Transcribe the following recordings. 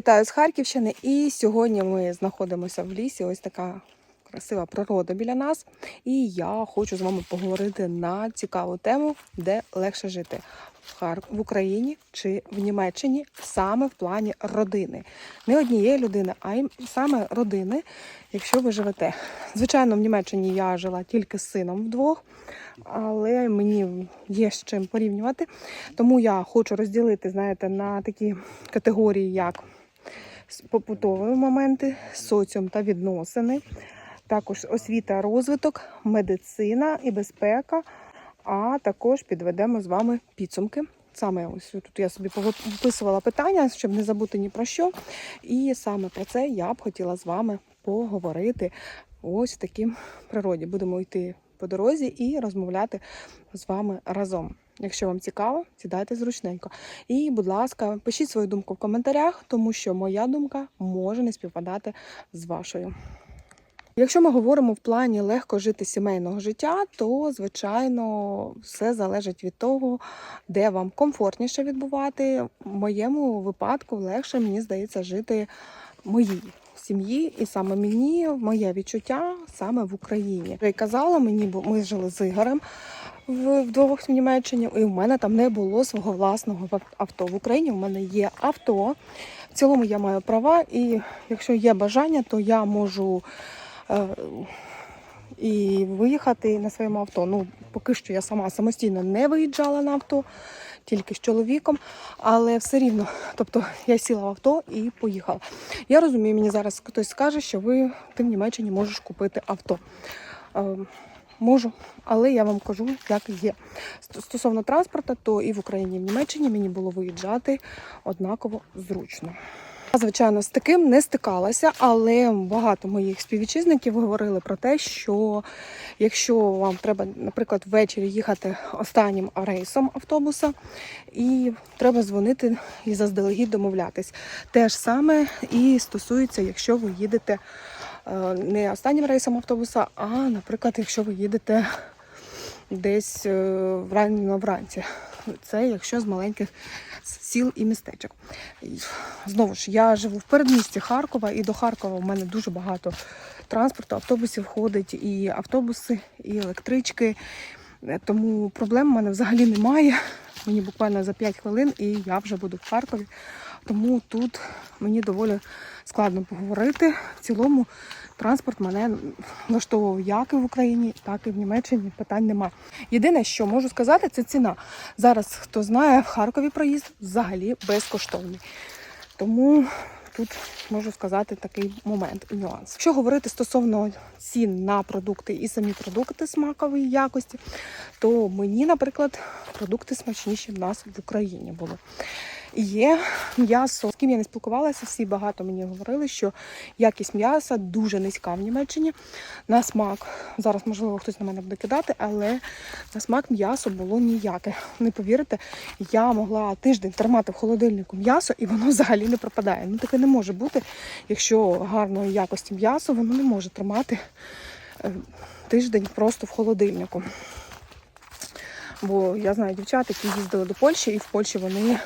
Вітаю з Харківщини, і сьогодні ми знаходимося в лісі. Ось така красива природа біля нас. І я хочу з вами поговорити на цікаву тему, де легше жити в Україні чи в Німеччині, саме в плані родини. Не однієї людини, а й саме родини, якщо ви живете. Звичайно, в Німеччині я жила тільки з сином вдвох, але мені є з чим порівнювати. Тому я хочу розділити, знаєте, на такі категорії, як побутові моменти, соціум та відносини, також освіта, розвиток, медицина і безпека. А також підведемо з вами підсумки. Саме ось тут я собі виписувала питання, щоб не забути ні про що. І саме про це я б хотіла з вами поговорити ось в такій природі. Будемо йти по дорозі і розмовляти з вами разом. Якщо вам цікаво, сідайте зручненько. І, будь ласка, пишіть свою думку в коментарях, тому що моя думка може не співпадати з вашою. Якщо ми говоримо в плані легко жити сімейного життя, то звичайно все залежить від того, де вам комфортніше відбувати. В моєму випадку легше мені здається жити моїй сім'ї, і саме мені моє відчуття саме в Україні. Я казала мені, бо ми жили з Ігорем вдвох в Німеччині, і в мене там не було свого власного авто. В Україні в мене є авто. В цілому я маю права, і якщо є бажання, то я можу е, і виїхати на своєму авто. Ну, поки що я сама самостійно не виїжджала на авто, тільки з чоловіком, але все рівно, тобто я сіла в авто і поїхала. Я розумію, мені зараз хтось скаже, що ви ти в Німеччині можеш купити авто. Е, Можу, але я вам кажу, як є. Стосовно транспорту, то і в Україні, і в Німеччині мені було виїжджати однаково зручно. Звичайно, з таким не стикалася, але багато моїх співвітчизників говорили про те, що якщо вам треба, наприклад, ввечері їхати останнім рейсом автобуса, і треба дзвонити і заздалегідь домовлятись. Те ж саме і стосується, якщо ви їдете не останнім рейсом автобуса, а, наприклад, якщо ви їдете десь е, рано вранці. Це якщо з маленьких сіл і містечок. Знову ж, я живу в передмісті Харкова, і до Харкова в мене дуже багато транспорту, автобусів ходить, і автобуси, і електрички. Е, Тому проблем в мене взагалі немає. Мені буквально за 5 хвилин і я вже буду в Харкові. Тому тут мені доволі складно поговорити. В цілому транспорт мене влаштовував як і в Україні, так і в Німеччині. Питань нема. Єдине, що можу сказати, це ціна. Зараз, хто знає, в Харкові проїзд взагалі безкоштовний. Тому тут можу сказати такий момент і нюанс. Якщо говорити стосовно цін на продукти і самі продукти смакової якості, то мені, наприклад, продукти смачніші в нас в Україні були. Є м'ясо, з ким я не спілкувалася, всі багато мені говорили, що якість м'яса дуже низька в Німеччині. На смак, зараз, можливо, хтось на мене буде кидати, але на смак м'ясо було ніяке. Не повірите, я могла тиждень тримати в холодильнику м'ясо, і воно взагалі не пропадає. Ну таке не може бути. Якщо гарної якості м'ясо, воно не може тримати е, тиждень просто в холодильнику. Бо я знаю дівчат, які їздили до Польщі, і в Польщі вони,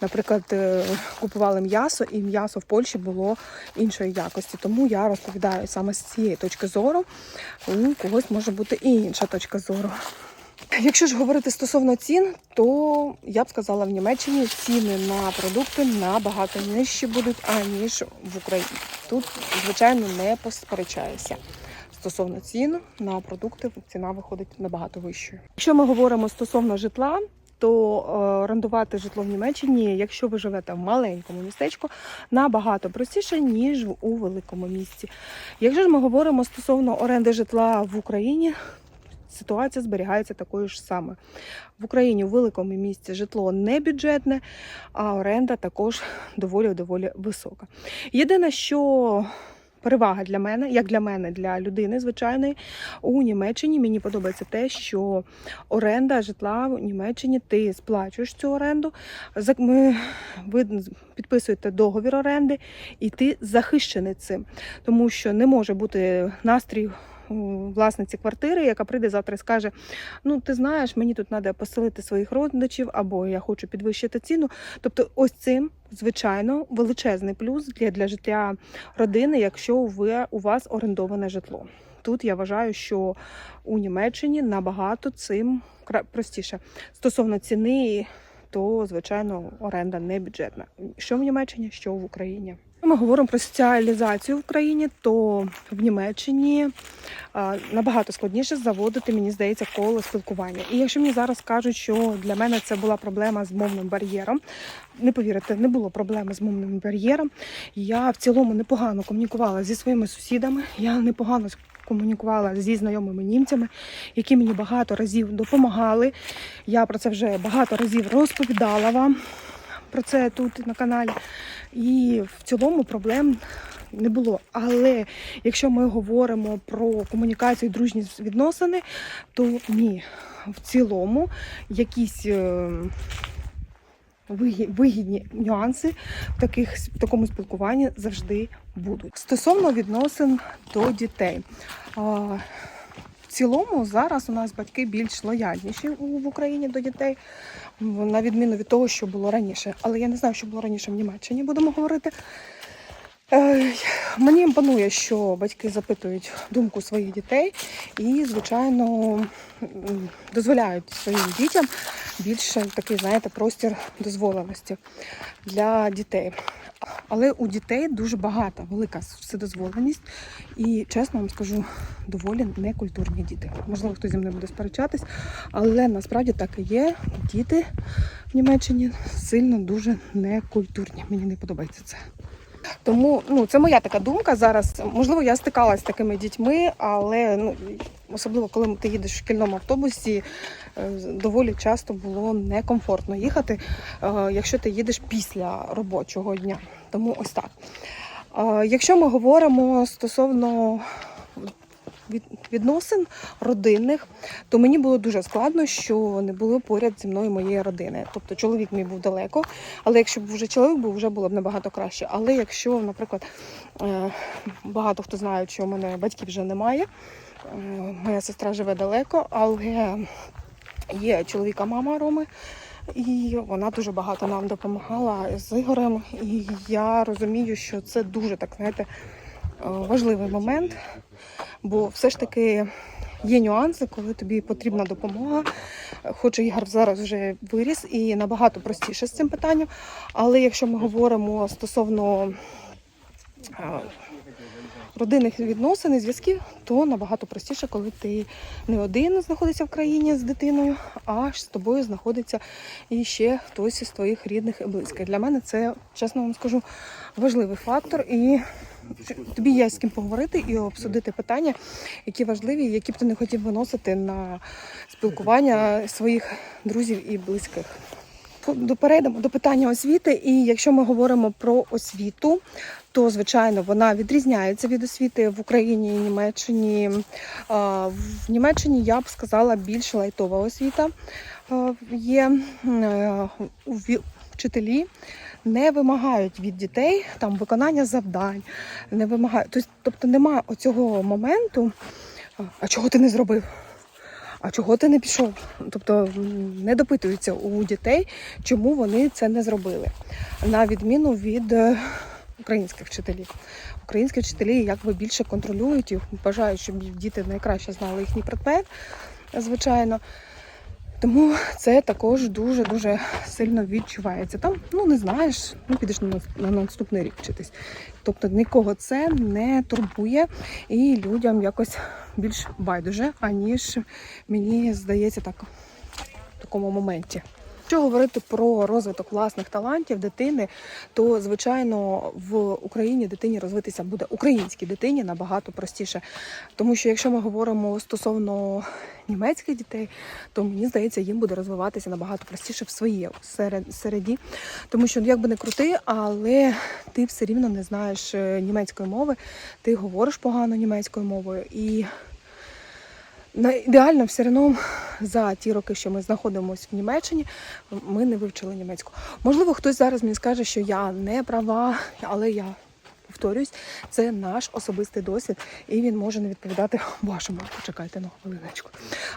наприклад, е, купували м'ясо, і м'ясо в Польщі було іншої якості. Тому я розповідаю саме з цієї точки зору. У когось може бути і інша точка зору. Якщо ж говорити стосовно цін, то я б сказала, в Німеччині ціни на продукти набагато нижчі будуть, аніж в Україні. Тут, звичайно, не посперечаюся. Стосовно цін на продукти ціна виходить набагато вищою. Якщо ми говоримо стосовно житла, то е, орендувати житло в Німеччині, якщо ви живете в маленькому містечку, набагато простіше, ніж у великому місті. Якщо ж ми говоримо стосовно оренди житла в Україні, ситуація зберігається такою ж саме. В Україні у великому місті житло не бюджетне, а оренда також доволі доволі висока. Єдине, що перевага для мене, як для мене, для людини звичайної, у Німеччині. Мені подобається те, що оренда житла в Німеччині, ти сплачуєш цю оренду, ви підписуєте договір оренди, і ти захищений цим, тому що не може бути настрій власниці квартири, яка прийде завтра і скаже: Ну, ти знаєш, мені тут треба поселити своїх родичів, або я хочу підвищити ціну. Тобто, ось цим, звичайно, величезний плюс для, для життя родини, якщо ви у вас орендоване житло. Тут я вважаю, що у Німеччині набагато цим простіше. Стосовно ціни, то звичайно оренда не бюджетна. Що в Німеччині, що в Україні. Ми говоримо про соціалізацію в Україні, то в Німеччині набагато складніше заводити, мені здається, коло спілкування. І якщо мені зараз кажуть, що для мене це була проблема з мовним бар'єром, не повірите, не було проблеми з мовним бар'єром. Я в цілому непогано комунікувала зі своїми сусідами. Я непогано комунікувала зі знайомими німцями, які мені багато разів допомагали. Я про це вже багато разів розповідала вам про це тут на каналі. І в цілому проблем не було. Але якщо ми говоримо про комунікацію, дружні відносини, то ні. В цілому якісь е, вигідні нюанси в, таких, в такому спілкуванні завжди будуть. Стосовно відносин до дітей. В цілому зараз у нас батьки більш лояльніші в Україні до дітей, на відміну від того, що було раніше. Але я не знаю, що було раніше в Німеччині, будемо говорити. Е, Мені імпонує, що батьки запитують думку своїх дітей і, звичайно, дозволяють своїм дітям більше такий, знаєте, простір дозволеності для дітей. Але у дітей дуже багата, велика вседозволеність. І чесно вам скажу, доволі некультурні діти. Можливо, хтось зі мною буде сперечатись, але насправді так і є. Діти в Німеччині сильно дуже некультурні. Мені не подобається це. Тому ну, це моя така думка зараз. Можливо, я стикалася з такими дітьми, але ну, особливо коли ти їдеш в шкільному автобусі, е, доволі часто було некомфортно їхати, е, якщо ти їдеш після робочого дня. Тому ось так. Е, Якщо ми говоримо стосовно відносин родинних, то мені було дуже складно, що не було поряд зі мною моєї родини. Тобто чоловік мій був далеко, але якщо б вже чоловік був, вже було б набагато краще. Але якщо, наприклад, е, багато хто знає, що у мене батьків вже немає, е, моя сестра живе далеко, але є чоловіка мама Роми. І вона дуже багато нам допомагала з Ігорем. І я розумію, що це дуже так, знаєте, важливий момент, бо все ж таки є нюанси, коли тобі потрібна допомога. Хоч Ігор зараз вже виріс і набагато простіше з цим питанням. Але якщо ми говоримо стосовно родинних відносин і зв'язків, то набагато простіше, коли ти не один знаходишся в країні з дитиною, а з тобою знаходиться і ще хтось із твоїх рідних і близьких. Для мене це, чесно вам скажу, важливий фактор. І тобі є з ким поговорити і обсудити питання, які важливі, які б ти не хотів виносити на спілкування своїх друзів і близьких. Перейдемо до питання освіти. І якщо ми говоримо про освіту, то звичайно вона відрізняється від освіти в Україні і Німеччині. В Німеччині я б сказала більш лайтова освіта є. Е, Вчителі не вимагають від дітей там виконання завдань, не вимагають. Тобто, немає оцього моменту, а чого ти не зробив? А чого ти не пішов? Тобто не допитуються у дітей, чому вони це не зробили. На відміну від е, українських вчителів. Українські вчителі якби більше контролюють і бажають, щоб діти найкраще знали їхній предмет, звичайно. Тому це також дуже-дуже сильно відчувається. Там, ну не знаєш, ну підеш на, на наступний рік вчитись. Тобто нікого це не турбує і людям якось більш байдуже, аніж мені здається так в такому моменті. Якщо говорити про розвиток власних талантів дитини, то звичайно в Україні дитині розвитися буде українській дитині набагато простіше. Тому що якщо ми говоримо стосовно німецьких дітей, то мені здається, їм буде розвиватися набагато простіше в своїй серед- середі. Тому що ну, як би не крути, але ти все рівно не знаєш е, німецької мови, ти говориш погано німецькою мовою і. Ідеально все одно за ті роки, що ми знаходимося в Німеччині, ми не вивчили німецьку. Можливо, хтось зараз мені скаже, що я не права, але я повторюсь, це наш особистий досвід, і він може не відповідати вашому. Почекайте на хвилиночку.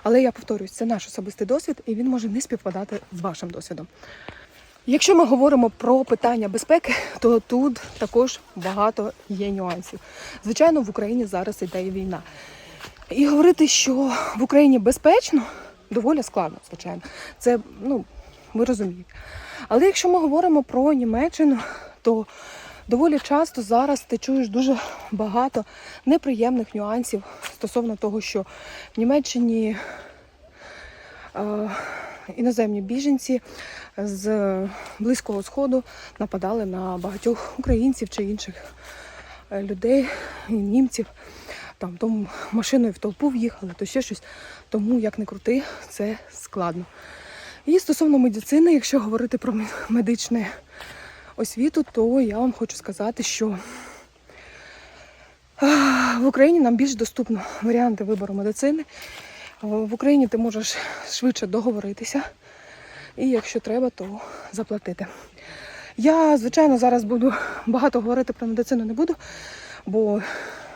Але я повторюсь, це наш особистий досвід, і він може не співпадати з вашим досвідом. Якщо ми говоримо про питання безпеки, то тут також багато є нюансів. Звичайно, в Україні зараз іде війна. І говорити, що в Україні безпечно, доволі складно, звичайно. Це, ну, ви розумієте. Але якщо ми говоримо про Німеччину, то доволі часто зараз ти чуєш дуже багато неприємних нюансів стосовно того, що в Німеччині е, іноземні біженці з Близького Сходу нападали на багатьох українців чи інших е, людей, німців. Там тому машиною в толпу в'їхали, то ще щось. Тому, як не крути, це складно. І стосовно медицини, якщо говорити про медичну освіту, то я вам хочу сказати, що в Україні нам більш доступно варіанти вибору медицини. В Україні ти можеш швидше договоритися, і якщо треба, то заплатити. Я, звичайно, зараз буду багато говорити про медицину не буду, бо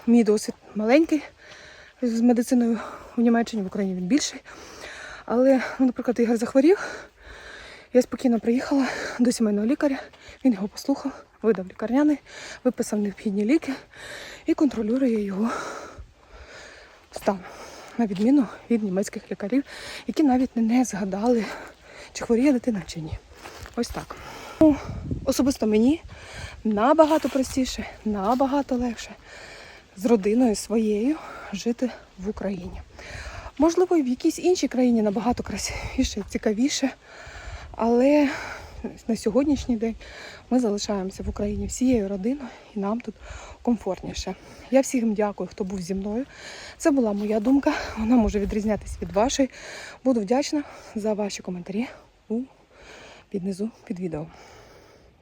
мій досвід маленький з медициною в Німеччині, в Україні він більший. Але, ну, наприклад, Ігор захворів. Я спокійно приїхала до сімейного лікаря, він його послухав, видав лікарняний, виписав необхідні ліки і контролює його стан, на відміну від німецьких лікарів, які навіть не згадали, чи хворіє дитина чи ні. Ось так. Ну, особисто мені набагато простіше, набагато легше з родиною своєю жити в Україні. Можливо, і в якійсь іншій країні набагато красивіше, цікавіше, але на сьогоднішній день ми залишаємося в Україні всією родиною і нам тут комфортніше. Я всім дякую, хто був зі мною. Це була моя думка. Вона може відрізнятися від вашої. Буду вдячна за ваші коментарі у під низу під відео.